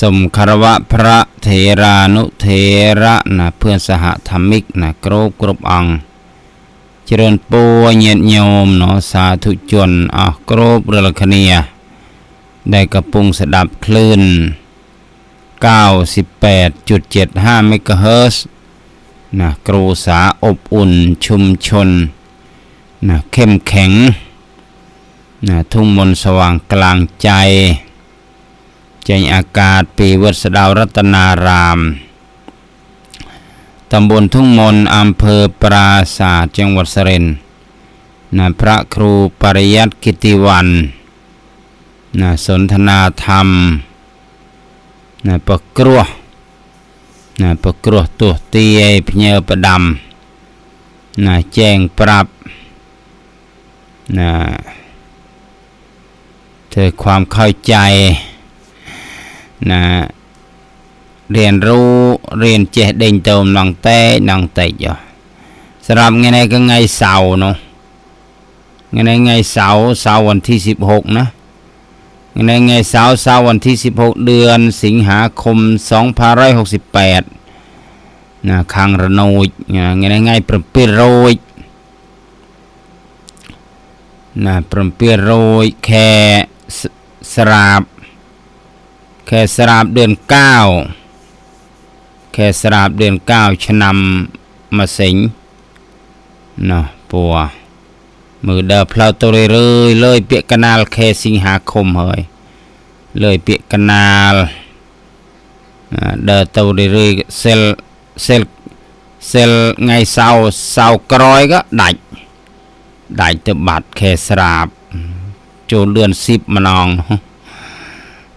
สมคารวะพระเทรานุเทระนะเพื่อนสหธรรมิกนะกรบกรบอัง เจริญปูเงียโยมเนาะสาธุชนอะกรบเรือคเนียได้กระปุงสดับคลื่น 98.75เมกะเฮิรตซ์นะกรูสาอบอุ่นชุมชนนะเข้มแข็งนะทุ่งมนสว่างกลางใจ ใจอากาศปีวัดสดาวรัตนารามตำบลทุ่งมนอำเภอปราศาสจังหวัดสระนนะพระครูปริยัติกิติวันนะสนทนาธรรมนะประกรัวนะประกรัวตัวเตียพเญอประดำนะแจ้งปรับนะเธอความเข้าใจ นะเรียนรู้เรียนเจเด่งเติมนังเต้นังเตะจ้ะสำหรับไงในก็ไงเสาเนาะไงในไงเสาเสาวันที่สิบหกนะไงในไงเสาเสาวันที่สิบหกเดือนสิงหาคมสองพันร้อยหกสิบแปดนะคา งระโนยนะไงในไงประเปียโรยนะประเปียโรยแค่สสราบ แค่สราบเดือนเก้าแค่สราบเดือนเก้าชนำมาสิงเนาะปัว มือเดาเพลาตัวเรื่อยๆเลยเปียกกนาลแค่สิงหาคมเฮ้ยเลยเปียกกนาลอ่าเดาตัวเรื่อยๆเซลเซล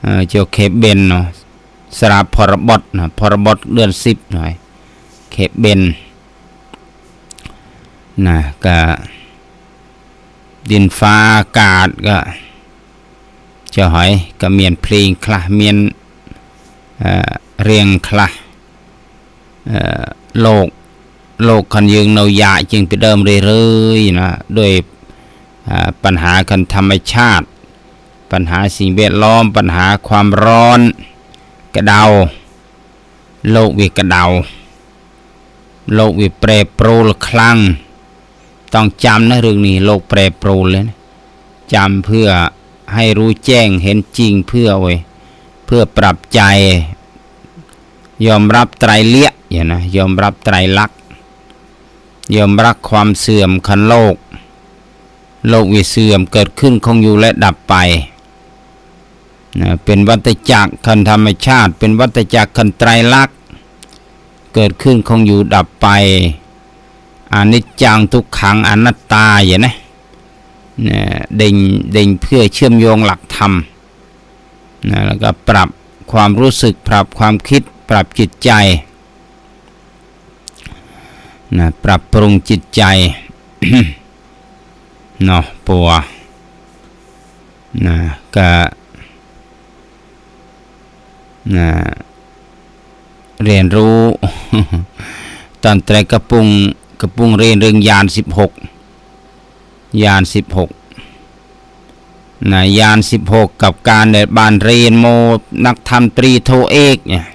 เซลไงเสาเข็บเบนเนาะสลาเคเบนเนาะสราบพรบดนะพรบดเดือนสิบหน่อยเคเบนนะก็ดินฟ้าอากาศก็เจ้าหอยก็เมียนเพลงคละเมียนเเรียงคละโลกโลกคันยืงเนายาจึงไปเดิมเรื่อยๆนะด้วยปัญหาคันธรรมชาติ ปัญหาสิ่งแวดล้อม ปัญหาความร้อน กระเดา โลกวิกระเดา โลกวิแปรปรูลคลั่ง ต้องจำนะเรื่องนี้ โลกแปรปรูเลยนะจำเพื่อให้รู้แจ้งเห็นจริงเพื่อไว้เพื่อปรับใจ ยอมรับไตรเลี้ยอย่านะยอมรับไตรลักษณ์ยอมรับความเสื่อมคันโลก โลกวิเสื่อมเกิดขึ้นคงอยู่และดับไป นะเป็นวัฏจักรคันธรรมชาติ เป็นวัฏจักรคันไตรลักษณ์เกิดขึ้นคงอยู่ดับไปอนิจจังทุกขังอนัตตาอย่างนะนะเด่งเด่งเพื่อเชื่อมโยงหลักธรรมนะแล้วก็ปรับความรู้สึกปรับความคิดปรับจิตใจนะปรับปรุงจิตใจเนาะปัวนะก็ เรียนรู้ตอนแต่กระปุงกระปุงเรียนเรื่องยานสิบหกยานสิบหกนะยานสิบหกกับการเดบานเรียนโมนักธรรมตรีโทเอกเนี่ย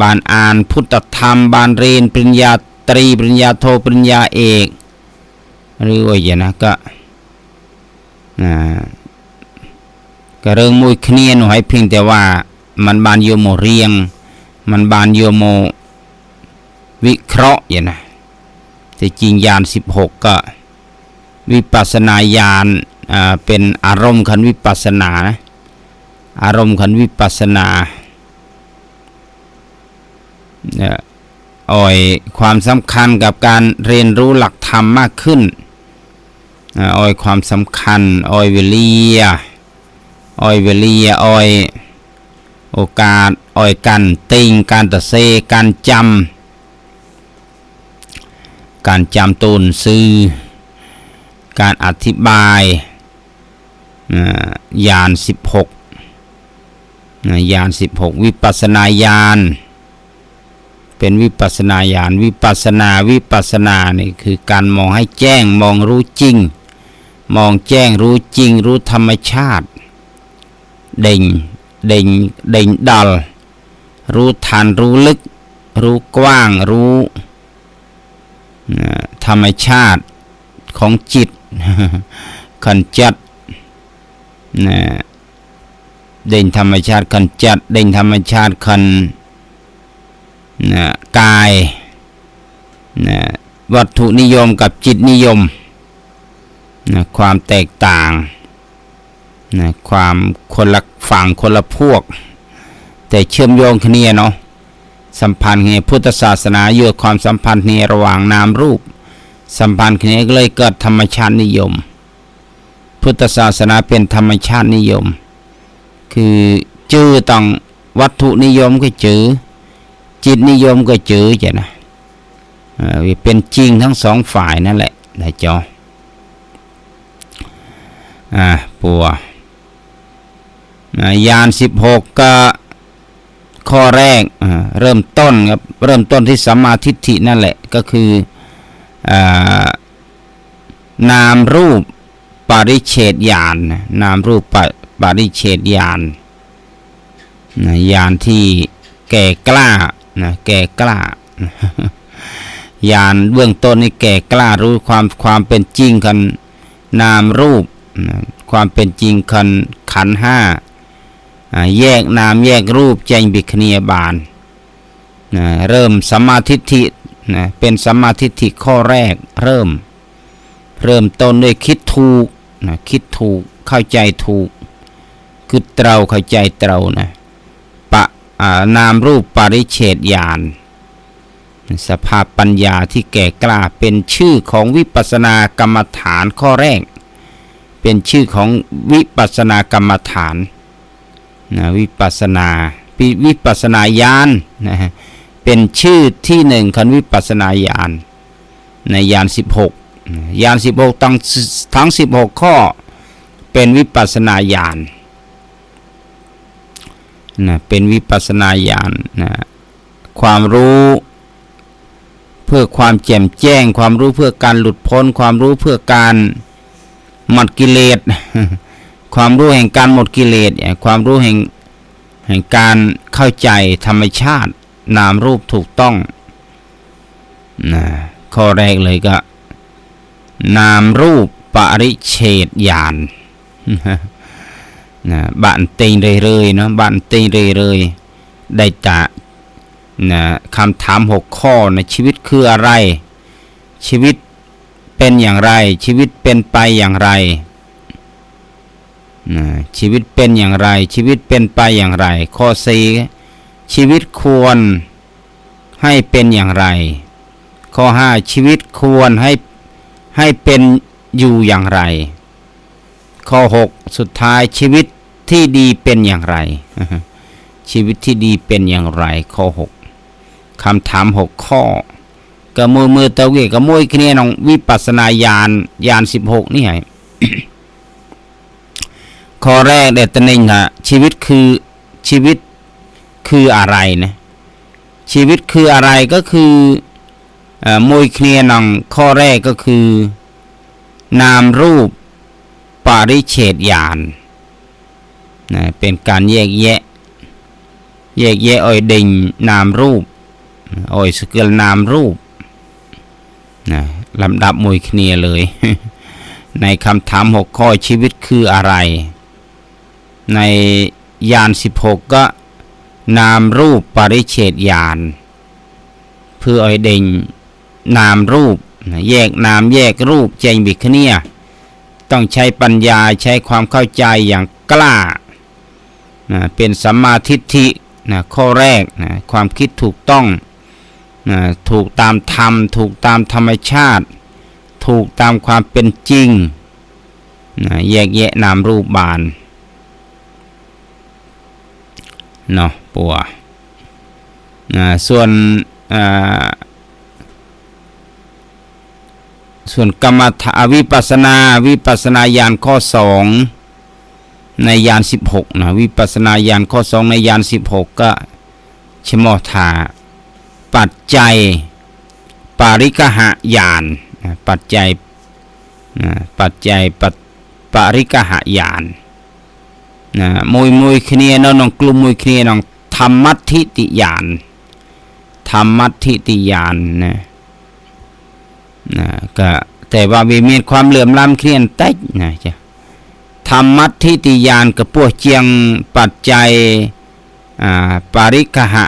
บานอ่านพุทธธรรม บานเรียนปริญญาตรีปริญญาโทปริญญาเอก หรือว่าอย่างนะก็นะก็เรื่องมวยเคลียนหอยเพียงแต่ว่า มันบานโยโมเรียงมันบานโยโมวิเคราะห์อย่างนะแต่จริงยานสิบหกก็วิปัสนาญาณอ่าเป็นอารมณ์ขันวิปัสสนานะอารมณ์ขันวิปัสสนาเนี่ยอ่อยความสำคัญกับการเรียนรู้หลักธรรมมากขึ้นอ่อ่อยความสำคัญอ่อยเวลียอ่อยเวลียอ่อย โอกาสอ่อยกันติงการตะเซการจำการจำตูนซื้อ การอธิบายยานสิบหกยานสิบหกวิปัสนาญาณเป็นวิปัสนาญาณวิปัสนาวิปัสสนานี่คือการมองให้แจ้งมองรู้จริง มองแจ้งรู้จริงรู้ธรรมชาติ เด่ง เด่งเด่งดัลรู้ทันรู้ลึก รู้กว้างรู้ธรรมชาติของจิตขันจัดนะเด่นธรรมชาติขันจัด เด่นธรรมชาติขันนะกายนะวัตถุนิยมกับจิตนิยมนะความแตกต่างนะความคนละ ฝั่งคนละพวก แต่เชื่อมโยงกันเนี่ยเนาะสัมพันธ์เนี่ยพุทธศาสนาอยู่ความสัมพันธ์เนี่ยระหว่างนามรูป สัมพันธ์เนี่ยเลยเกิดธรรมชาตินิยม พุทธศาสนาเป็นธรรมชาตินิยม คือจื้อต้องวัตถุนิยมก็จื้อจิตนิยมก็จื้อจ้ะนะเอ่อเป็นจริงทั้งสองฝ่ายนั่นแหละนะจออ่าปัว ยานสิบหกก็ข้อแรกเริ่มต้นครับเริ่มต้นที่สัมมาทิฏฐินั่นแหละก็คือนามรูปปริเฉดญาณนนามรูปปปริเฉดญาณนะญาณที่แก่กล้านะแก่กล้าญาณเบื้องต้นนี่แก่กล้ารู้ความความเป็นจริงกันนามรูปความเป็นจริงคันขันห้า แยกนามแยกรูปแจงบิคเนียบาลนะเริ่มสัมมาทิฏฐินะเป็นสัมมาทิฏฐิข้อแรกเริ่ม เริ่มต้นด้วยคิดถูกนะคิดถูกเข้าใจถูก คือเตราเข้าใจเตรานะปะนามรูปปริเฉดญาณสภาพปัญญาที่แก่กล้าเป็นชื่อของวิปัสสนากรรมฐานข้อแรก เป็นชื่อของวิปัสสนากรรมฐาน นะวิปัสนาวิปัสนาญาณนะฮะเป็นชื่อที่หนึ่งของวิปัสนาญาณในญาณ16ญาณ16ทั้งทั้ง16ข้อเป็นวิปัสนาญาณนะเป็นวิปัสนาญาณนะความรู้เพื่อความแจ่มแจ้ง ความรู้เพื่อการหลุดพ้น ความรู้เพื่อการหมดกิเลส ความรู้แห่งการหมดกิเลสความรู้แห่งแห่งการเข้าใจธรรมชาตินามรูปถูกต้องนะข้อแรกเลยก็ นามรูปปริเฉดญาณนะบ้านติงเรื่อยๆเนาะบ้านติงเรื่อยๆได้จะนะคำถามหกข้อนะชีวิตคืออะไร ชีวิตเป็นอย่างไร ชีวิตเป็นไปอย่างไร ชีวิตเป็นอย่างไร ชีวิตเป็นไปอย่างไร ข้อสี่ชีวิตควรให้เป็นอย่างไร ข้อห้าชีวิตควรให้ให้เป็นอยู่อย่างไร ข้อหกสุดท้ายชีวิตที่ดีเป็นอย่างไร ชีวิตที่ดีเป็นอย่างไร ข้อหกคำถามหกข้อก็มือมือเตาเกก็มวยคะแนนของวิปัสสนาญาณญาณสิบหกนี่ไง ข้อแรกเด็ดตนิงนะชีวิตคือชีวิตคืออะไรนะชีวิตคืออะไรก็คือมวยเคลียร์นังข้อแรกก็คือ นามรูปปาริเฉดญาณนะเป็นการแยกแยะ แยกแยะอ้อยดิงนามรูปอ้อยสเกลนามรูปนะลำดับมวยเคลียร์เลย ในคำถามหกข้อชีวิตคืออะไร ในยานสิบหกก็นามรูปปริเฉดญาณเพื่ออ้อยดิ่งนามรูป แยกนามแยกรูปแจงบิคเนียต้องใช้ปัญญาใช้ความเข้าใจอย่างกล้านะเป็นสัมมาทิฏฐินะข้อแรกนะความคิดถูกต้องนะถูกตามธรรม ถูกตามธรรมชาติ ถูกตามความเป็นจริงนะแยกแยะนามรูปบาน เนาะปัวส่วนส่วนกรรมฐานวิปัสนาวิปัสนาญาณข้อสองในยานสิบหกนะวิปัสนาญาณข้อสองในยานสิบหกก็ชโมธาปัจจัย ปาริกหะญาณปัจจัยปัจจัยปปาริกหะญาณ นะมวยมวยគ្នានៅក្នុងกลุ่มមួយគ្នាក្នុងធម្មទិតិយានធម្មទិតិយានណាណាក៏តែว่าវាមានความเหลื่อมล้ำគ្នាបន្តិចណាចាធម្មទិតិយានក៏ពោះជាងបច្ច័យអាបរិកហៈ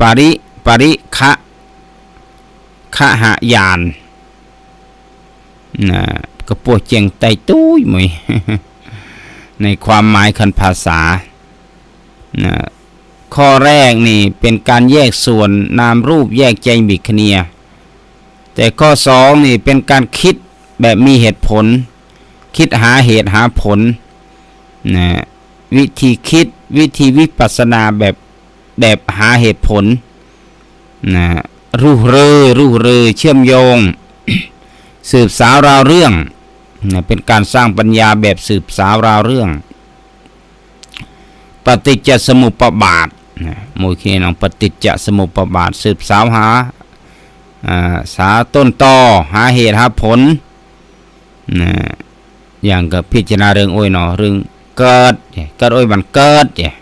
បរិបរិខៈខហយានណាក៏ពោះជាងតៃទូចមួយ ในความหมายคันภาษานะข้อแรกนี่เป็นการแยกส่วนนามรูปแยกแจบิคเนีย แต่ข้อสองนี่เป็นการคิดแบบมีเหตุผล คิดหาเหตุหาผลนะวิธีคิดวิธีวิปัสสนาแบบแบบหาเหตุผลนะรู้เรือรู้เรือเชื่อมโยง สืบสาวราวเรื่อง เป็นการสร้างปัญญาแบบสืบสาวราวเรื่อง ปฏิจจสมุปบาทมวยเคนองปฏิจจสมุปบาท สืบสาวหาสาต้นตอหาเหตุหาผลนะอย่างกับพิจารณาเรื่องโอ้ยเนาะเรื่องเกิดเกิดโอ้ยมันเกิดเนี่ย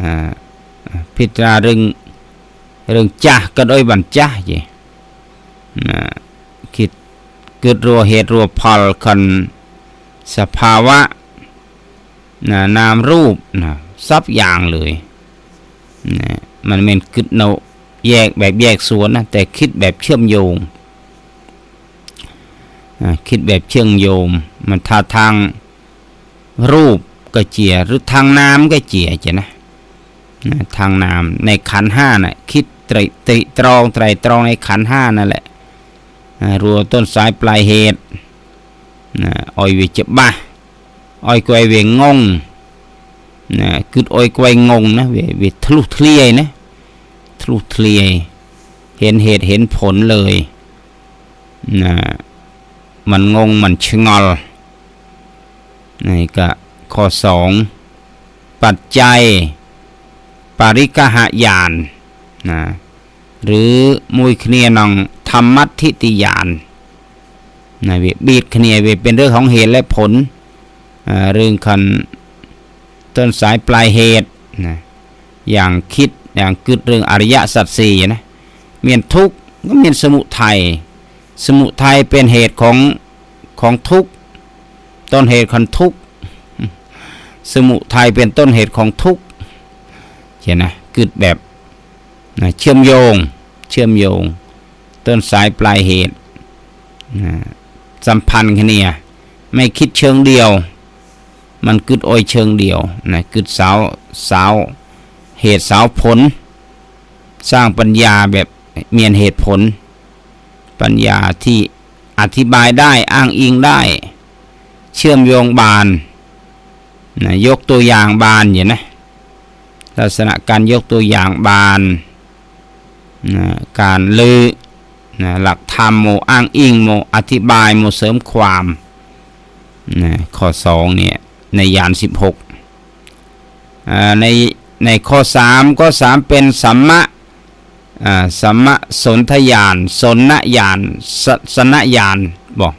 อ่าพิจารณาเรื่องเรื่องจ้าเกิดโอ้ยมันจ้าเนี่ย กิดรัวเหตุรัวพลคันสภาวะนะนามรูปนะซับอย่างเลยนะมันเป็นคิดเนาแยกแบบแยกส่วนนะแต่คิดแบบเชื่อมโยงนะคิดแบบเชื่อมโยงมันท่าทางรูปก็เจียหรือทางน้ำก็เจียจะนะนะทางน้ำในขันห้านะ่ะคิดตรตรตรองไตรตรองในขันห้านั่นแหละ รัวต้นสายปลายเหตุนะอ้อยเวจบ้าอ้อยกวยเวงงนะคืออ้อยกวยงงนะเวเวทะลุทะเลียนะทะลุทะเลียเห็นเหตุเห็นผลเลยนะมันงงมันชะงอลนี่ก็ข้อสองปัจจัย ปริกหายานนะหรือมวยเคเนียนอง ธรรมัตทิติยานนะเวบีดเคเนียเวเป็นเรื่องของเหตุและผลเรื่องคันต้นสายปลายเหตุนะอย่างคิดอย่างกึดเรื่องอริยสัจสี่นะเมียนทุกข์ก็เมียนสมุทัยสมุทัยเป็นเหตุของของทุกข์ต้นเหตุของทุกข์สมุทัยเป็นต้นเหตุของทุกข์เห็นนะกึดแบบนะเชื่อมโยง เชื่อมโยง ต้นสายปลายเหตุ สัมพันธ์กันเนี่ยไม่คิดเชิงเดียว มันกึดโอยเชิงเดียวนะกึดสาวสาวเหตุสาวผล สร้างปัญญาแบบเมียนเหตุผล ปัญญาที่อธิบายได้อ้างอิงได้ เชื่อมโยงบานนะยกตัวอย่างบานอย่างนะลักษณะการยกตัวอย่างบานนะการลือ นะหลักธรรมโมอ้างอิงโมอธิบายโมเสริมความนะข้อสองเนี่ยในยานสิบหกในในข้อสามก็สามเป็นสัมมะอ่าสัมมะสนทยาน สนนยานสสนยานบอก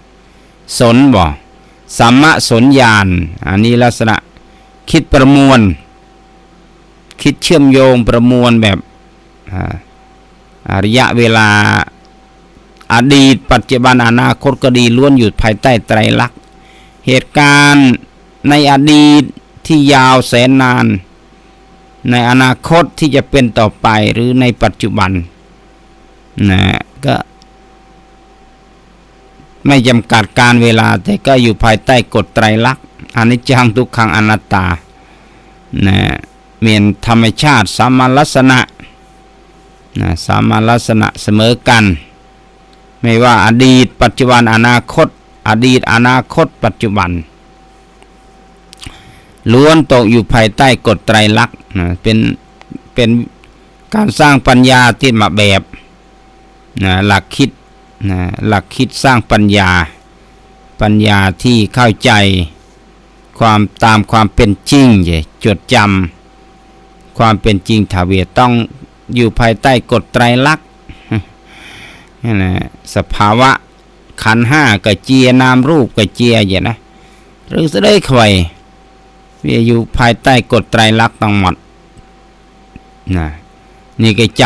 สนบอกสัมมะสนยานอันนี้ลักษณะคิดประมวล คิดเชื่อมโยงประมวลแบบอ่าอระยะเวลา อดีตปัจจุบันอนาคตก็ดีล้วนอยู่ภายใต้ไตรลักษณ์เหตุการณ์ในอดีตที่ยาวแสนนาน ในอนาคตที่จะเป็นต่อไปหรือในปัจจุบันนะก็ ไม่จำกัดการเวลา แต่ก็อยู่ภายใต้กฎไตรลักษณ์อนิจจังทุกขังอนัตตานะเมียนธรรมชาติสามลักษณะนะสามลักษณะเสมอกัน ไม่ว่าอดีต ปัจจุบันอนาคต อดีตอนาคต ปัจจุบัน ล้วนตกอยู่ภายใต้กฎไตรลักษณ์นะเป็นเป็นการสร้างปัญญาที่มาแบบนะหลักคิดนะหลักคิดสร้างปัญญา ปัญญาที่เข้าใจความตามความเป็นจริงอย่จดจำความเป็นจริงถาเวต้องอยู่ภายใต้กฎไตรลักษณ์ นั่นะสภาวะขันห้ากับเจียนามรูปกับเจียอย่างนะหรือจะได้ควยเวที่อยู่ภายใต้กฎไตรลักษณ์ทั้งหมดนะนี่ก็จ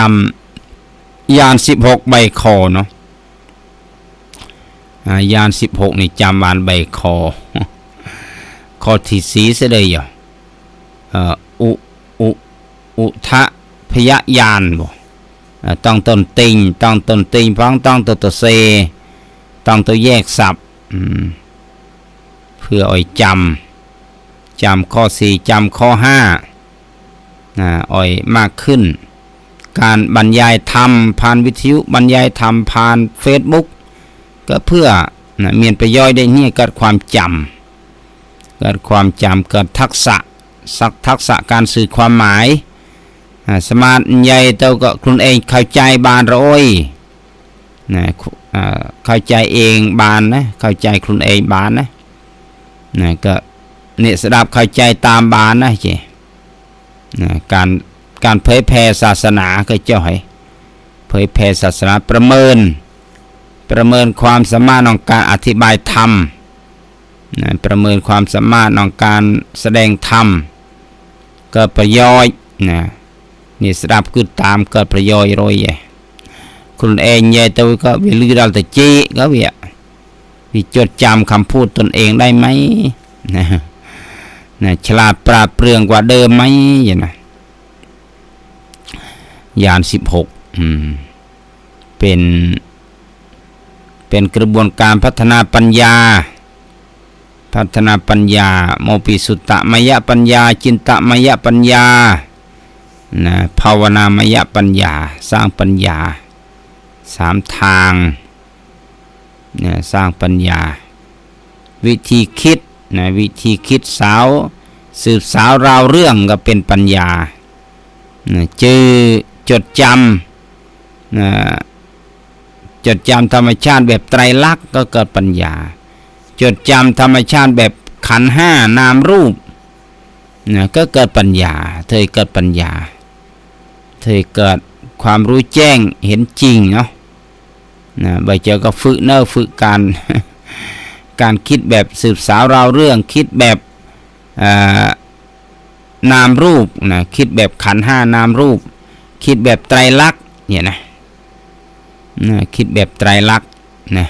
ำยานสิบหกใบคอเนาะยานสิบหกนี่จำบานใบคอคอที่สีเสยเลยอเอ่ออุอุอุทะพยยานบ่ ต้องต้นติงต้องต้นติงพ้องต้องตัวตัวเซต้องตัวแยกศัพท์อืมเพื่ออ่อยจำจำข้อสี่จำข้อห้าอ่อยมากขึ้น การบรรยายธรรมผ่านวิทยุบรรยายธรรมผ่านเฟซบุ๊กก็เพื่อนะเมียนไปย่อยได้เนี่ยเกิดความจำเกิดความจำเกิดทักษะสักทักษะการสื่อความหมาย สมาธิใหญ่เต้าก็คุณเองเข้าใจบานร้อยนะข่าเข้าใจเองบานนะเข้าใจคุณเองบานนะนะก็เนี่ยสดับเข้าใจตามบานนะเจนะการการเผยแผ่ศาสนาก็เจ้าให้เผยแผ่ศาสนาประเมิน ประเมินความสามารถของการอธิบายธรรมนะประเมินความสามารถของการแสดงธรรมกิดประโยชน์นะ นี่สดับคือตามเกิดประโยชน์โรยแย่คุณเองใหญ่ตัวก็วิลือเราแต่จีก็เวียวิจดจำคำพูดตนเองได้ไหมนะนะฉลาดปราดเปรื่องกว่าเดิมไหมอย่างนะยานสิบหกอืมเป็น เป็นกระบวนการพัฒนาปัญญา พัฒนาปัญญา โมปิสุตตะมยปัญญา จินตะมยปัญญา นะภาวนามยปัญญาสร้างปัญญาสามทางนะสร้างปัญญา วิธีคิดนะวิธีคิดสาว สืบสาวราวเรื่องก็เป็นปัญญานะจือจดจำนะจดจำธรรมชาติแบบไตรลักษณ์ก็เกิดปัญญา จดจำธรรมชาติแบบขันห้านามรูปนะก็เกิดปัญญา เธอเกิดปัญญา เธอเกิดความรู้แจ้งเห็นจริงเนาะนะใบเจอก็ฝึกเนอฝึกการ การคิดแบบสืบสาวราวเรื่อง คิดแบบนามรูปนะคิดแบบขันห้านามรูป คิดแบบไตรลักษณ์เนี่ยนะนะคิดแบบไตรลักษณ์นะ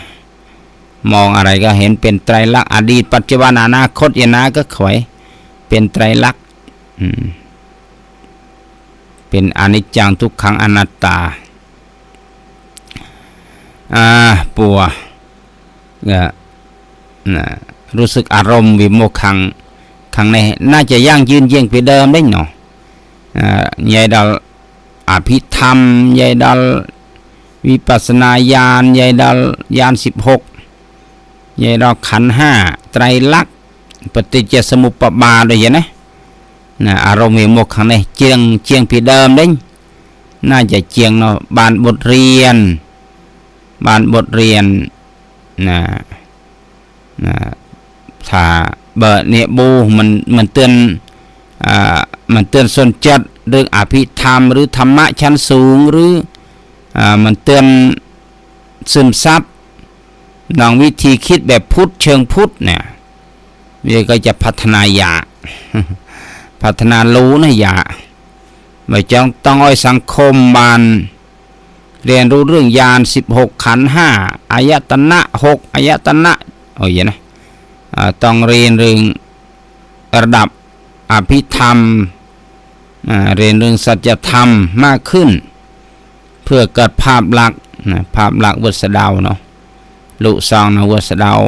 มองอะไรก็เห็นเป็นไตรลักษณ์อดีตปัจจุบันอนาคตย่านะก็ขวยเป็นไตรลักษณ์อืม เป็นอนิจจังทุกขังอนัตตาอ่าปัวก็นะรู้สึกอารมณ์วิโมกขังขังในน่าจะยั่งยืนเยี่ยงไปเดิมได้หนออ่ายายดอลอภิธรรมยายดอลวิปัสสนาญาณยายดอลญาณสิบหกยายดอลขันห้าไตรลักษณ์ปฏิจจสมุปบาทด้วยอย่างนะ นะอารมณ์วิโมกขังในเจียงเจียงไปเดิมได้น่าจะเจียงเนาะบานบทเรียน บานบทเรียนนะนะถ้าเบอร์เนี่ยบูมันมันเตือนอ่ามันเตือนสนจัดเรื่องอภิธรรม หรือธรรมะชั้นสูงหรืออ่ามันเตือนซึมซับนองวิธีคิดแบบพุทธเชิงพุทธเนี่ยมันก็จะพัฒนายา พัฒนารู้นะอยาไม่จองต้องอ้อยสังคมบานเรียนรู้เรื่องยานสิบหกขันห้าอายตนะหกอายตนะโอ้ยนะต้องเรียนเรื่องระดับอภิธรรมเรียนเรื่องสัจธรรมมากขึ้น เพื่อเกิดภาพลักษณ์ภาพลักษณ์วัสดาวเนาะลุซองนะวัสดาว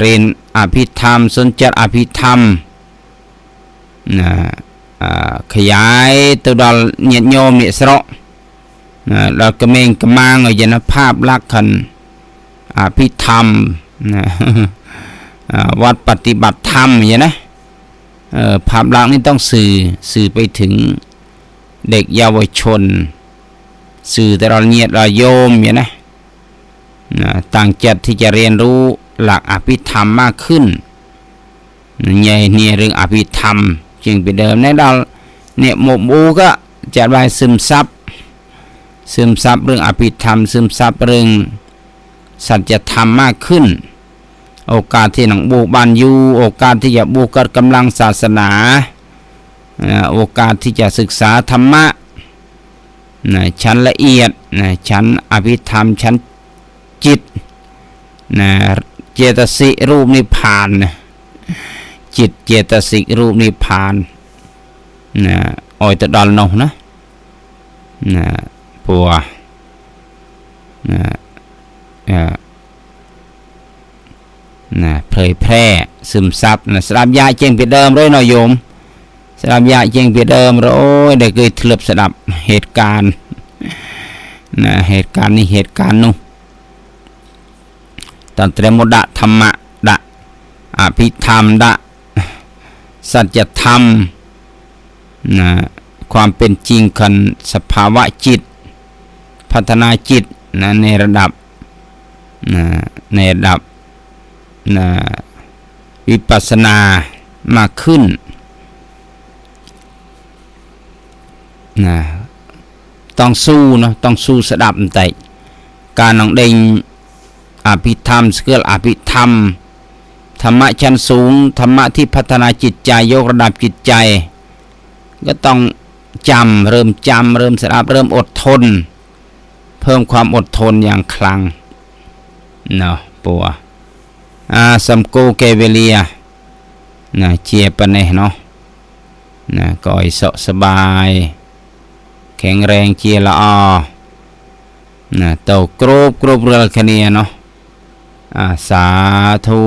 เรียนอภิธรรม สนจัดอภิธรรม ขยายตัวดอลเนียดโยมเนี่ยสระนะเรากระเมงกระมางอยนะภาพลักษณ์คันอภิธรรมนะอ่าวัดปฏิบัติธรรมอย่างนะเอ่อภาพลักษณ์นี่ต้องสื่อสื่อไปถึงเด็กเยาวชน สื่อแต่เราเนียดเราโยมอย่างนะนะต่างจัดที่จะเรียนรู้หลักอภิธรรมมากขึ้นเนี่ยเนี่ยเรื่องอภิธรรม จึงไปเดิมในเราเนี่ยหมกบูก็จะไปซึมซับซึมซับเรื่องอภิธรรม ซึมซับเรื่องสัจธรรมมากขึ้น โอกาสที่หนังบูบานอยู่โอกาสที่จะบูเกิดกำลังศาสนาโอกาสที่จะศึกษาธรรมะนะชั้นละเอียดนะชั้นอภิธรรม ชั้นจิตนะเจตสิรูปนิพพานนะ จิตเจตสิกรูปนิพพานนะออยตะดอลนาะนะนะปัวนะเอ่อนะเผยแพร่ซึมซับนะสลามยาเจงเปียเดิมเลยนาะโยมสลามยาเจงเปียเดิมราโอ้ยได้เคยทลบสดับเหตุการณ์นะเหตุกา สัจธรรมนะความเป็นจริงคันสภาวะจิต พัฒนาจิตนะในระดับนะในระดับนะวิปัสสนามากขึ้นนะต้องสู้เนาะต้องสู้สดับแต่การน้องเด้งอภิธรรมสเกลอภิธรรม ธรรมะชั้นสูง ธรรมะที่พัฒนาจิตใจยกระดับจิตใจ ก็ต้องจำเริ่มจำเริ่มสดับเริ่มอดทน เพิ่มความอดทนอย่างคลังเนาะปัวอาสัมโกเกเวเลียนะเจียปะเนเนาะนะก็อยเสาะสบาย แข็งแรงเจียละออนะเต่ากรบกรบเรือคเนียเนาะ สาธุ